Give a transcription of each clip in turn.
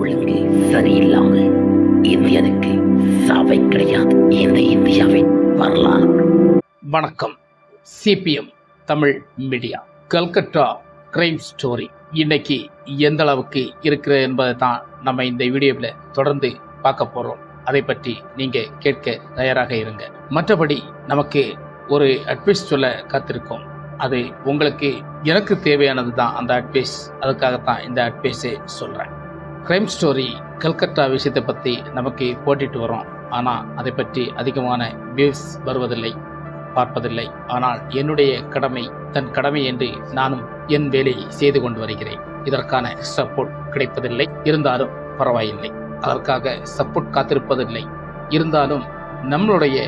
ஒழுங்கு சரியில்லாமல் இந்தியனுக்கு சாவை கிடையாது. இந்த இந்தியாவின் வரலாறு. வணக்கம். CPM Tamil media. Calcutta crime story இன்னைக்கு எந்த அளவுக்கு இருக்கிறது என்பதை தான் நம்ம இந்த வீடியோவில் தொடர்ந்து பார்க்க போகிறோம் அதை பற்றி நீங்கள் கேட்க தயாராக இருங்க. மற்றபடி நமக்கு ஒரு அட்வைஸ் சொல்ல காத்திருக்கோம். அது உங்களுக்கு எனக்கு தேவையானது தான் அந்த அட்வைஸ் அதுக்காகத்தான் இந்த அட்வைஸை சொல்கிறேன் க்ரைம் ஸ்டோரி கல்கத்தா விஷயத்தை பற்றி நமக்கு போட்டிட்டு வரோம் ஆனால் அதை பற்றி அதிகமான வியூஸ் வருவதில்லை பார்ப்பதில்லை. ஆனால் என்னுடைய கடமை தன் கடமை என்று நானும் என் வேலையை செய்து கொண்டு வருகிறேன். இதற்கான சப்போர்ட் கிடைப்பதில்லை. இருந்தாலும் பரவாயில்லை. அதற்காக சப்போர்ட் காத்திருப்பதில்லை. இருந்தாலும் நம்மளுடைய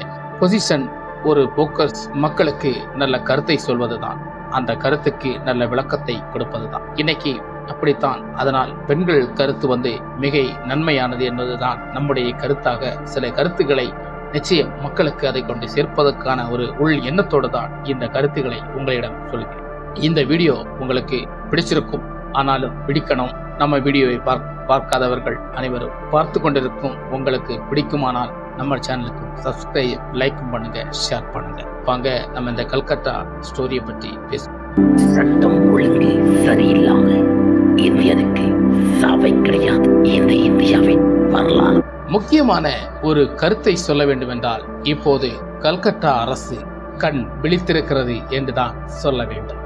பொசிஷன் ஒரு போக்கர்ஸ் மக்களுக்கு நல்ல கருத்தை சொல்வதுதான். அந்த கருத்துக்கு நல்ல விளக்கத்தை கொடுப்பதுதான். இன்னைக்கு அப்படித்தான். அதனால் பெண்கள் கருத்து வந்து மிக நன்மையானது என்பதுதான் நம்முடைய கருத்தாக. சில கருத்துக்களை நிச்சயம் மக்களுக்கு அதை கொண்டு சேர்ப்பதற்கான ஒரு உள் எண்ணத்தோடு தான் இந்த கருத்துக்களை உங்களிடம் சொல்கிறேன். இந்த வீடியோ உங்களுக்கு பிடிச்சிருக்கும் ஆனாலும் பிடிக்கணும். நம்ம வீடியோவை பார்க்க பார்க்காதவர்கள் அனைவரும் பார்த்து கொண்டிருக்கும் உங்களுக்கு பிடிக்குமானால் நம்ம சேனலுக்கு சப்ஸ்கிரைப் லைக் பண்ணுங்க ஷேர் பண்ணுங்க. வாங்க நம்ம இந்த கல்கத்தா ஸ்டோரியை பற்றி பேசுவோம். முக்கியமான ஒரு கருத்தை சொல்ல வேண்டுமென்றால் இப்போது கல்கத்தா அரசு கண் விழித்திருக்கிறது என்றுதான் சொல்ல வேண்டும்.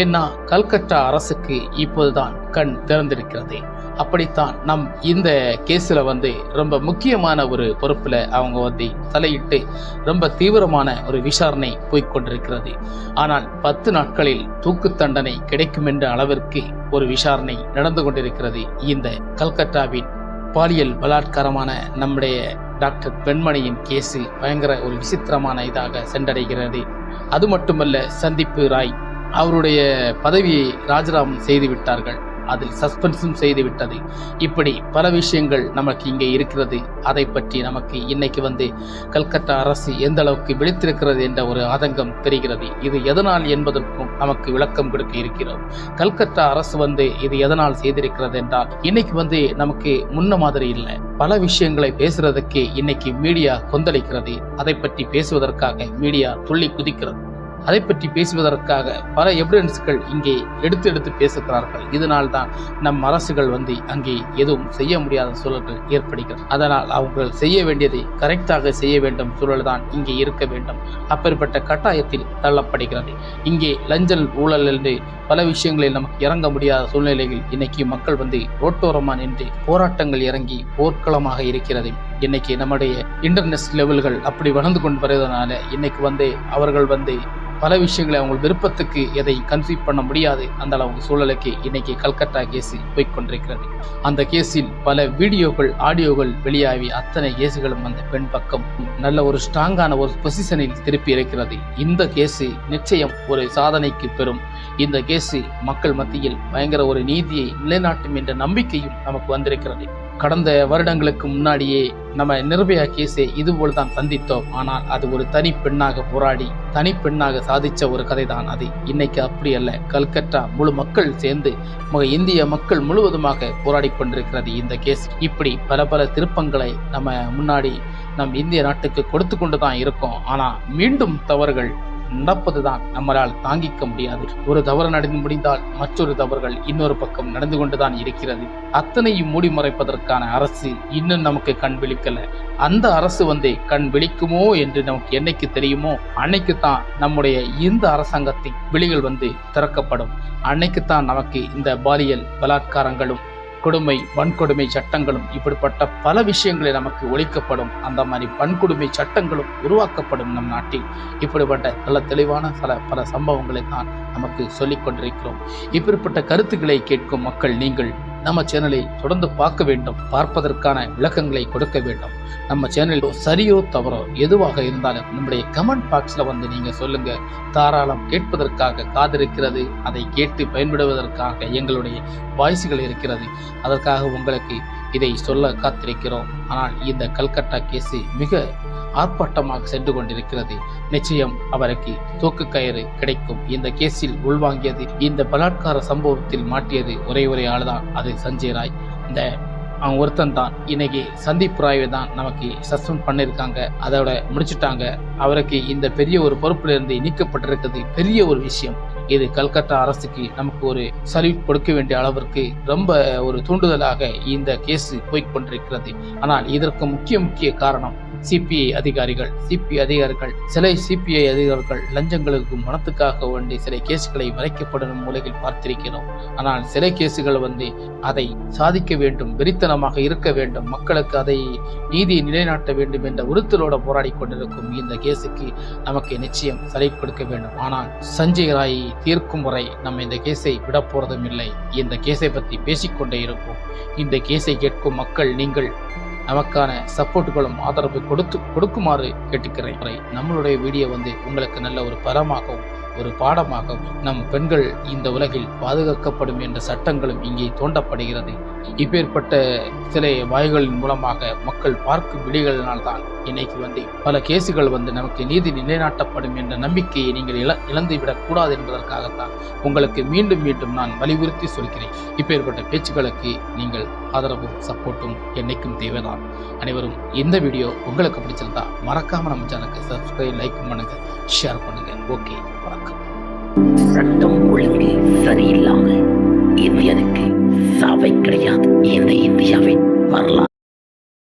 ஏன்னா கல்கத்தா அரசுக்கு இப்போதுதான் கண் திறந்திருக்கிறது. அப்படித்தான் நம் இந்த கேஸில் வந்து ரொம்ப முக்கியமான ஒரு பொறுப்பில் அவங்க வந்து தலையிட்டு ரொம்ப தீவிரமான ஒரு விசாரணை போய்கொண்டிருக்கிறது ஆனால் பத்து நாட்களில் தூக்கு தண்டனை கிடைக்கும் என்ற அளவிற்கு ஒரு விசாரணை நடந்து கொண்டிருக்கிறது இந்த கல்கத்தாவின் பாலியல் பலாத்காரமான நம்முடைய டாக்டர் பெண்மணியின் கேஸு பயங்கர ஒரு விசித்திரமான இதாக சென்றடைகிறது. அது மட்டுமல்ல சந்திப்பு ராய் அவருடைய பதவியை ராஜினாமா செய்து விட்டார்கள் அதில் சஸ்பென்ஸும் செய்து விட்டது. இப்படி பல விஷயங்கள் நமக்கு இங்கே இருக்கிறது. அதை பற்றி நமக்கு இன்னைக்கு வந்து கல்கத்தா அரசு எந்த அளவுக்கு விழித்திருக்கிறது என்ற ஒரு ஆதங்கம் தெரிகிறது. இது எதனால் என்பதற்கும் நமக்கு விளக்கம் கொடுக்க இருக்கிறோம். கல்கத்தா அரசு வந்து இது எதனால் செய்திருக்கிறது என்றால் இன்னைக்கு வந்து நமக்கு முன்ன மாதிரி இல்லை. பல விஷயங்களை பேசுறதுக்கு இன்னைக்கு மீடியா கொந்தளிக்கிறது. அதை பற்றி பேசுவதற்காக மீடியா துள்ளி குதிக்கிறது. அதை பற்றி பேசுவதற்காக பல எவிடன்ஸ்கள் இங்கே எடுத்து எடுத்து பேசுகிறார்கள். இதனால் தான் நம் அரசுகள் வந்து அங்கே எதுவும் செய்ய முடியாத சூழல்கள் ஏற்படுகிறது. அதனால் அவர்கள் செய்ய வேண்டியதை கரெக்டாக செய்ய வேண்டும். சூழல் தான் இங்கே இருக்க வேண்டும். அப்பேற்பட்ட கட்டாயத்தில் தள்ளப்படுகிறது. இங்கே லஞ்சல் ஊழல் என்று பல விஷயங்களில் நமக்கு இறங்க முடியாத சூழ்நிலையில் இன்னைக்கு மக்கள் வந்து ரோட்டோரமா நின்று போராட்டங்கள் இறங்கி போர்க்களமாக இருக்கிறது இன்னைக்கு நம்முடைய இன்டர்நெட் லெவல்கள் அப்படி வளர்ந்து கொண்டு வருவதனால இன்னைக்கு வந்து அவர்கள் வந்து பல விஷயங்களை அவங்க விருப்பத்துக்கு எதை கன்சீவ் பண்ண முடியாது. அந்த அளவுக்கு சூழலுக்கு இன்னைக்கு கல்கத்தா கேஸு போய்கொண்டிருக்கிறது அந்த கேஸில் பல வீடியோக்கள் ஆடியோக்கள் வெளியாகி அத்தனை கேஸுகளும் அந்த பெண் பக்கம் நல்ல ஒரு ஸ்ட்ராங்கான ஒரு பொசிஷனில் திருப்பி இருக்கிறது. இந்த கேஸு நிச்சயம் ஒரு சாதனைக்கு பெறும் இந்த கேஸு மக்கள் மத்தியில் பயங்கர ஒரு நீதியை நிலைநாட்டும் என்ற நம்பிக்கையும் நமக்கு வந்திருக்கிறது. கடந்த வருடங்களுக்கு முன்னாடியே நம்ம நிர்பயா கேஸை இதுபோல் தான் சந்தித்தோம். ஆனால் அது ஒரு தனி பெண்ணாக போராடி தனி பெண்ணாக சாதித்த ஒரு கதை தான் அது. இன்னைக்கு அப்படி அல்ல. கல்கத்தா முழு மக்கள் சேர்ந்து இந்திய மக்கள் முழுவதுமாக போராடி கொண்டிருக்கிறது இந்த கேஸ். இப்படி பல பல திருப்பங்களை நம்ம முன்னாடி நம் இந்திய நாட்டுக்கு கொடுத்து கொண்டு தான் இருக்கோம். ஆனால் மீண்டும் தவறுகள் நடப்பதுதான் நம்மளால் தாங்கிக்க முடியாது. ஒரு தவறு நடந்து முடிந்தால் மற்றொரு தவறுகள் இன்னொரு பக்கம் நடந்து கொண்டுதான் இருக்கிறது. அத்தனையும் மூடி மறைப்பதற்கான அரசு இன்னும் நமக்கு கண் விழிக்கல. அந்த அரசு வந்து கண் விழிக்குமோ என்று நமக்கு என்னைக்கு தெரியுமோ அன்னைக்கு தான் நம்முடைய இந்த அரசாங்கத்தின் விழிகள் வந்து திறக்கப்படும். அன்னைக்கு தான் நமக்கு இந்த பாலியல் பலாத்காரங்களும் கொடுமை வன்கொடுமை சட்டங்களும் இப்படிப்பட்ட பல விஷயங்களை நமக்கு ஒழிக்கப்படும். அந்த மாதிரி வன்கொடுமை சட்டங்களும் உருவாக்கப்படும் நம் நாட்டில். இப்படிப்பட்ட நல்ல தெளிவான பல பல சம்பவங்களை தான் நமக்கு சொல்லிக் கொண்டிருக்கிறோம். இப்படிப்பட்ட கருத்துக்களை கேட்கும் மக்கள் நீங்கள் நம்ம சேனலை தொடர்ந்து பார்க்க வேண்டும் பார்ப்பதற்கான விளக்கங்களை கொடுக்க வேண்டும். நம்ம சேனலில் சரியோ தவறோ எதுவாக இருந்தாலும் நம்முடைய கமெண்ட் பாக்ஸில் வந்து நீங்கள் சொல்லுங்கள் தாராளம் கேட்பதற்காக காதிருக்கிறது அதை கேட்டு பயன்படுவதற்காக எங்களுடைய வாய்ஸுகள் இருக்கிறது. அதற்காக உங்களுக்கு இதை சொல்ல காத்திருக்கிறோம். ஆனால் இந்த கல்கட்டா கேஸு மிக ஆர்ப்பாட்டமாக சென்று கொண்டிருக்கிறது. நிச்சயம் அவருக்கு தூக்கு கயிறு கிடைக்கும். இந்த கேஸில் உள்வாங்கியது இந்த பலாத்கார சம்பவத்தில் மாட்டியது ஒரே ஒரே ஆள்தான். அது சஞ்சய் ராய். இந்த அவன் ஒருத்தன் தான். இன்னைக்கு சந்தீப் ராயை தான் நமக்கு சஸ்பெண்ட் பண்ணியிருக்காங்க. அதோட முடிச்சிட்டாங்க. அவருக்கு இந்த பெரிய ஒரு பொறுப்புல இருந்து நீக்கப்பட்டிருக்கிறது பெரிய ஒரு விஷயம். இது கல்கத்தா அரசுக்கு நமக்கு ஒரு சல்யூட் கொடுக்க வேண்டிய அளவிற்கு ரொம்ப ஒரு தூண்டுதலாக இந்த கேஸ் போய்க் கொண்டிருக்கிறது. ஆனால் இதற்கு முக்கிய முக்கிய காரணம் சிபிஐ அதிகாரிகள் சிபிஐ அதிகாரிகள் சில சிபிஐ அதிகாரிகள் லஞ்சங்களுக்கு மனத்துக்காக வேண்டி சில கேசுகளை வரைக்கப்படும் மூலையில் பார்த்திருக்கிறோம். ஆனால் சில கேசுகள் வந்து அதை சாதிக்க வேண்டும் வெறித்தனமாக இருக்க வேண்டும். மக்களுக்கு அதை நீதியை நிலைநாட்ட வேண்டும் என்ற உறுத்தலோடு போராடி கொண்டிருக்கும் இந்த கேஸுக்கு நமக்கு நிச்சயம் சலை கொடுக்க வேண்டும். ஆனால் சஞ்சய் ராய் தீர்க்கும் வரை நம்ம இந்த கேஸை விட போறதும் இல்லை. இந்த கேஸை பற்றி பேசிக்கொண்டே இருப்போம். இந்த கேஸை கேட்கும் மக்கள் நீங்கள் நமக்கான சப்போர்ட்டுகளும் ஆதரவு கொடுத்து கொடுக்குமாறு கேட்டுக்கிறேன். நம்மளுடைய வீடியோ வந்து உங்களுக்கு நல்ல ஒரு பரமாகவும் ஒரு பாடமாகவும் நம் பெண்கள் இந்த உலகில் பாதுகாக்கப்படும் என்ற சட்டங்களும் இங்கே தோண்டப்படுகிறது. இப்பேற்பட்ட சில வாய்களின் மூலமாக மக்கள் பார்க்கும் விழிகளினால்தான் இன்னைக்கு வந்து பல கேசுகள் வந்து நமக்கு நீதி நிலைநாட்டப்படும் என்ற நம்பிக்கையை நீங்கள் இழ இழந்துவிடக் கூடாது என்பதற்காகத்தான் உங்களுக்கு மீண்டும் மீண்டும் நான் வலியுறுத்தி சொல்கிறேன். இப்பேற்பட்ட பேச்சுக்களுக்கு நீங்கள் ஆதரவும் சப்போர்ட்டும் என்னைக்கும் தேவைதான். அனைவரும் இந்த வீடியோ உங்களுக்கு பிடிச்சிருந்தா மறக்காம நம்ம சேனலுக்கு சப்ஸ்கிரைப் லைக் பண்ணுங்க ஷேர் பண்ணுங்க. ஓகே சட்டம் ஒழுங்கு சரியில்லாமல் இந்தியனுக்கு சாவை கிடையாது. இந்த இந்தியாவின் வரலாறு.